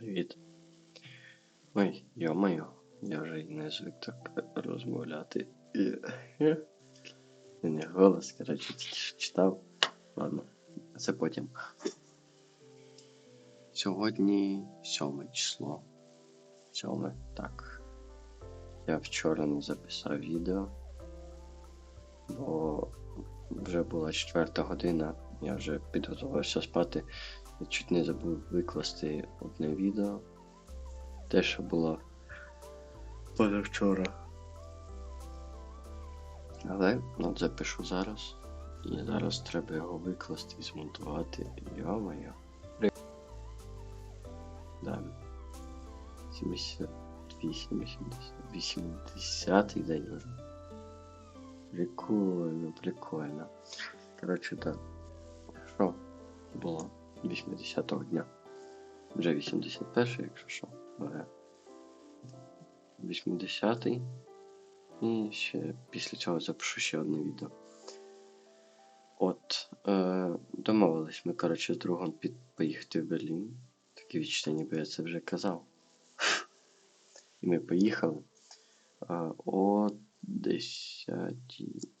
Привіт. Ой, йо-моє, я вже й не звик так розмовляти. І... І не голос, коротше, читав. Ладно, це потім. Сьогодні сьоме число. Сьоме, так. Я вчора не записав відео, бо вже була четверта година, я вже підготувався спати. Чуть не забув викласти одне відео. Те, що було позавчора. Але от запишу зараз. І зараз треба його викласти і змонтувати. Йо-моє. Да. 78, 80, 80 день вже. Прикольно, прикольно. Коротше, так. Що було 80-го дня? Вже 81-й, якщо що. Але 80-й. І ще після цього запишу ще одне відео. От, е, домовились ми, коротше, з другом під, поїхати в Берлін. Таке відчуття, ніби я це вже казав. І ми поїхали. А, о 10.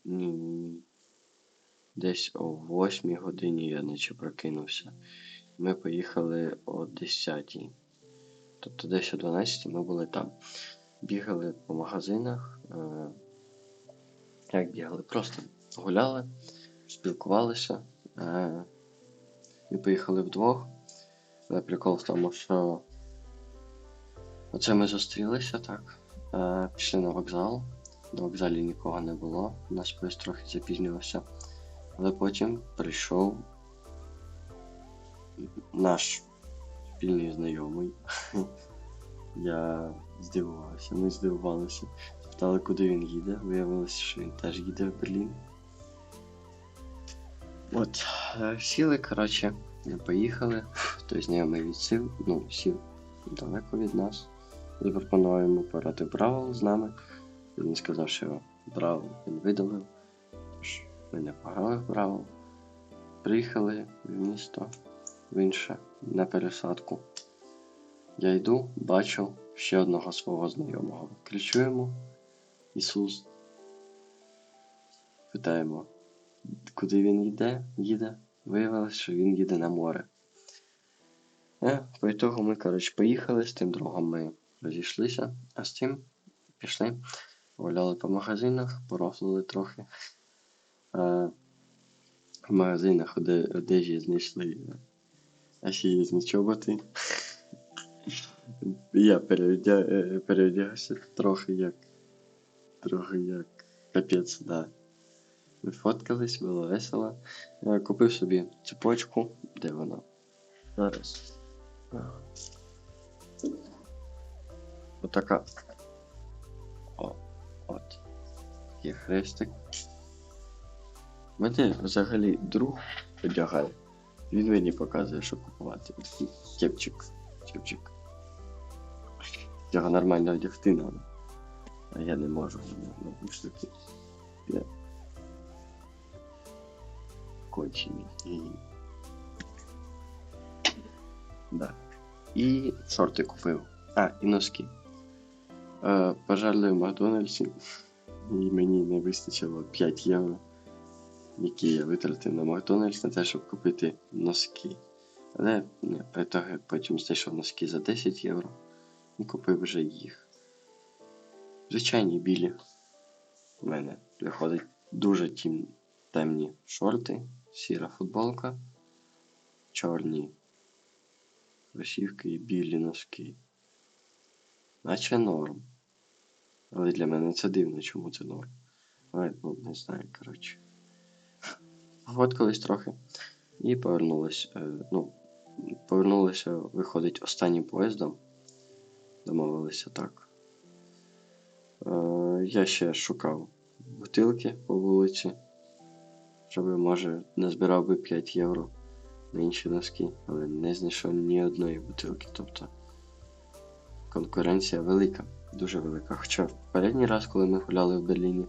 Ні, ні, ні. Десь о 8 годині я наче прокинувся. Ми поїхали о 10. Тобто десь о 12 ми були там. Бігали по магазинах. Е, як бігали? Просто гуляли, спілкувалися. Е, і поїхали вдвох. Але прикол в тому, що оце ми зустрілися так. Е, пішли на вокзал. На вокзалі нікого не було, наш поїзд трохи запізнювався. Але потім прийшов наш спільний знайомий. Я здивувався, ми здивувалися. Спитали, куди він їде. Виявилося, що він теж їде в Берлін. От, е, сіли, коротше, поїхали. Той знайомий відсів, ну, сів далеко від нас. Запропонував йому пограти в Бравл з нами. Він сказав, що Бравл він видалив. Тож ми не пограли в Приїхали в місто в інше на пересадку. Я йду, бачу ще одного свого знайомого. Кричу йому Ісус. Питаємо, куди він йде? Їде. Виявилось, що він їде на море. Е, по ітогу ми, коротше, поїхали, з тим другом ми розійшлися, а з тим пішли, гуляли по магазинах, порофлили трохи. Е, в магазинах одежі знайшли ахієзні чоботи. Я е, переодягався трохи як. Трохи як капець, да. Ми фоткались, було весело. Я купив собі цепочку, де вона? Зараз. Отака. О, от. Є хрестик. Мене взагалі друг одягає. Він мені показує, що купувати. Такий Кепчик. Кепчик. Його нормально одягти надо. А я не можу. Ну, ну, штуки. Я... Кончений. І... Да. І шорти купив. А, і носки. Е, пожарли в Макдональдсі. І мені не вистачило 5 євро, які витратив на Макдональдс на те, щоб купити носки. Але не, по потім знайшов носки за 10 євро і купив вже їх. Звичайні білі. У мене виходить дуже тім, темні шорти, сіра футболка, чорні кросівки і білі носки. Наче норм. Але для мене це дивно, чому це норм. Але ну, не знаю, коротше. Фоткались трохи і повернулись. Е, ну, повернулися, виходить, останнім поїздом. Домовилися так. Е, я ще шукав бутилки по вулиці, щоб, може, не збирав би 5 євро на інші носки, але не знайшов ні одної бутилки. Тобто конкуренція велика, дуже велика. Хоча в попередній раз, коли ми гуляли в Берліні,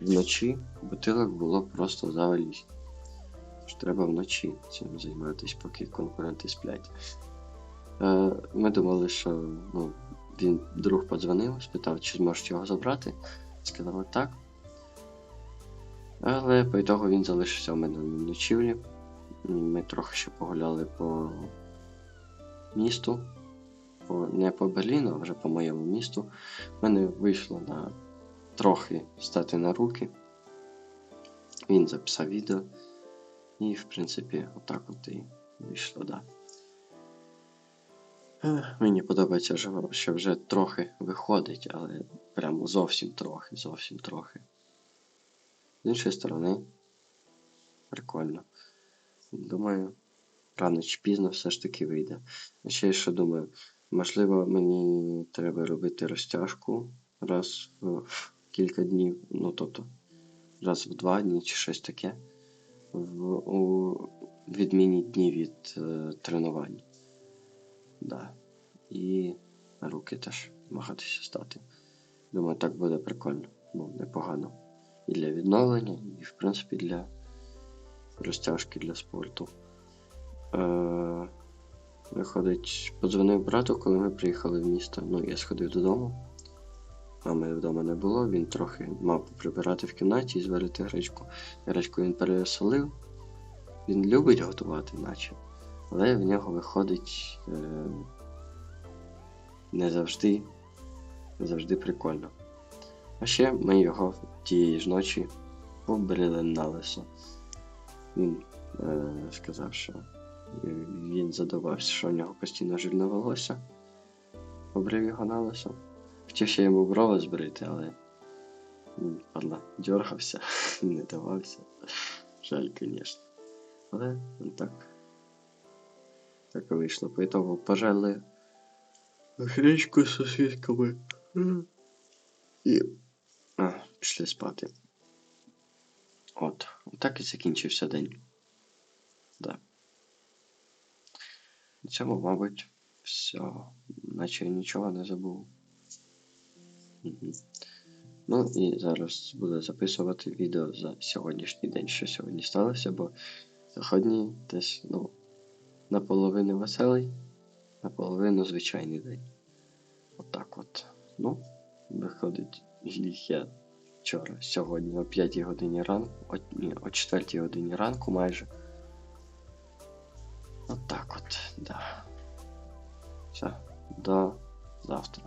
вночі бутилок було просто завалість. Треба вночі цим займатися, поки конкуренти сплять. Е, ми думали, що ну, він друг подзвонив, спитав, чи зможуть його забрати. Сказали так. Але по ітогу він залишився у мене на ночівлі. Ми трохи ще погуляли по місту. По, не по Берліну, а вже по моєму місту. В мене вийшло на трохи стати на руки. Він записав відео. І, в принципі, отак от і вийшло, да. Мені подобається, що- вже трохи виходить, але прямо зовсім трохи, зовсім трохи. З іншої сторони, прикольно. Думаю, рано чи пізно все ж таки вийде. Ще що думаю, можливо, мені треба робити розтяжку раз в кілька днів, ну тобто раз в два дні чи щось таке. В, у відмінні дні від е, тренувань. Да. І руки теж намагатися стати. Думаю, так буде прикольно. Ну, непогано. І для відновлення, і в принципі для розтяжки для спорту. Е, виходить, подзвонив брату, коли ми приїхали в місто. Ну, я сходив додому. Мами вдома не було, він трохи мав прибирати в кімнаті і зварити гречку. Гречку він пересолив. Він любить готувати, наче. Але в нього виходить е, не завжди, не завжди прикольно. А ще ми його тієї ж ночі побрили на лисо. Він е, сказав, що він задавався, що в нього постійно жирне волосся. Побрив його на лисо. Хотів ще йому брови збрити, але падла, дергався, не давався. Жаль, звісно. Але ну, так. Так і вийшло. По итогу пожали гречку з сосисками. І а, пішли спати. От. Так і закінчився день. Да. На цьому, мабуть, все. Наче нічого не забув. Ну і зараз буду записувати відео за сьогоднішній день, що сьогодні сталося, бо сьогодні десь, ну, наполовину веселий, наполовину звичайний день. Отак от. Ну, виходить, ліг я вчора, сьогодні о 5 годині ранку, о, ні, о 4 годині ранку майже. Отак от, да. Все, до завтра.